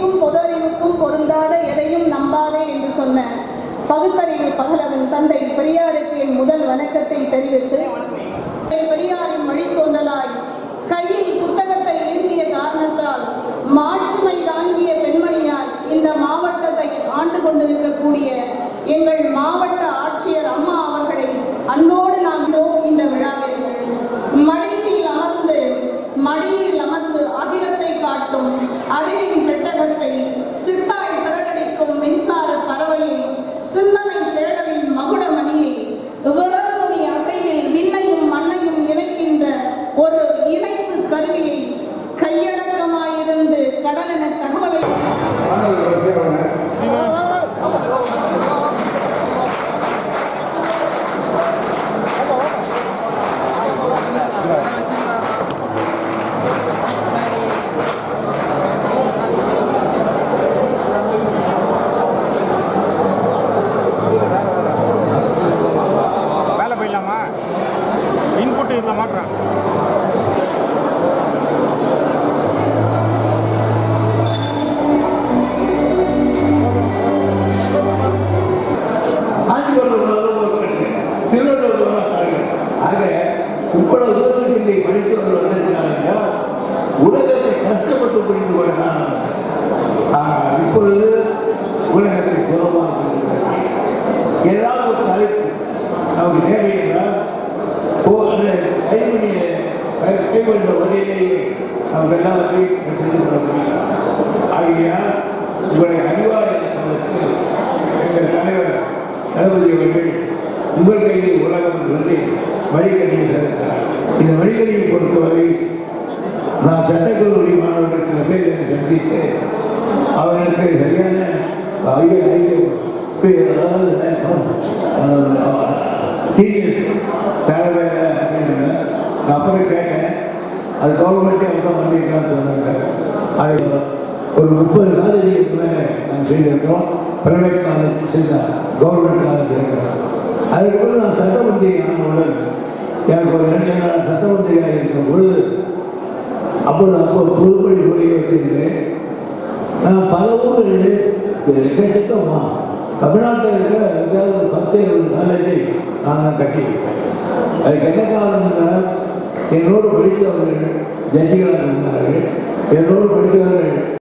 பொறிக்கும் பொதறிவுக்கும் பொருந்தாத எதையும் நம்பாதே என்று சொன்ன பகுத்தறிவு பகலவன் தந்தை பெரியாருக்கு என் முதல் வணக்கத்தை தெரிவித்து பெரியாரின் வழித்தோன்றலாய் கையில் புத்தகத்தை ஏந்திய காரணத்தால் மாட்சிமை தாங்கிய பெண்மணியாய் இந்த மாவட்டத்தை ஆண்டு கொண்டிருக்கக்கூடிய எங்கள் மாவட்ட ஆட்சியர் அம்மா காட்டும் அறிவின் பெட்டகத்தை சித்தாய் சிறகடிக்கும் மின்சார பறவையை சிந்தனை தேடலின் மகுடமணியை விரல்முனி அசைவில் விண்ணையும் மண்ணையும் இணைக்கின்ற ஒரு இணைப்பு கருவியை கையடக்கமாயிருந்து கடலின தகவலை போட்டு இதில் மாட்டுறேன் ஆக இவ்வளவு தூரத்துக்கு இன்னைக்கு படித்தவர்கள் வந்திருக்கிறாங்க உலகத்தை கஷ்டப்பட்டு புரிந்து கொள்ளலாம் ஆனால் இப்பொழுது உலகத்தை சுலபமாக ஏதாவது ஒரு தலைப்பு நமக்கு தேவை என்றால் ஓ கைவந்த வழியிலேயே நமக்கு எல்லாவற்றையும் தெரிந்து கொள்ள முடியும். ஆகையால் உங்களை அறிவாளர் என்பதற்கு எங்கள் தலைவர் தளபதி அவர்கள் உங்கள் கையில் உலகம் என்று வழிகடியை தருகிறார். இந்த வழிகடியை பொறுத்தவரை நான் சட்டக்கல்லூரி மாணவர்கள் சில பேர் என்னை சந்தித்து அவர்களுக்கு சரியான ஐய ஐய அதாவது சீரியஸ் தேவை அப்படின்னு அப்புறம் கேட்டேன். அது கவர்மெண்ட்டே அவங்க பண்ணியிருக்கான்னு சொன்னாங்க. அது ஒரு முப்பது காலேஜுக்கு மேலே நாங்கள் செய்திருக்கிறோம் ப்ரைவேட் காலேஜ் செய்த கவர்மெண்ட் காலேஜ் இருக்கிறோம் அதுக்கப்புறம் நான் சட்டமந்திரி ஆனவுடன் எனக்கு ஒரு ரெண்டு நாள் சட்டமந்திரியாக இருக்கிற பொழுது அப்பொழுது அப்போ புதுப்படி சொல்லி வச்சிருக்கிறேன். நான் பல ஊர்களில் எக்கச்சக்கமாக தமிழ்நாட்டில் இருக்கிற எங்கேயாவது ஒரு பத்து இருபது காலேஜை நான் கட்டியிருக்கேன். அதுக்கு என்ன காரணம்னா என்னோடு படித்தவர்கள் ஜட்ஜிகளாக இருந்தார்கள். என்னோடு படித்தவர்கள்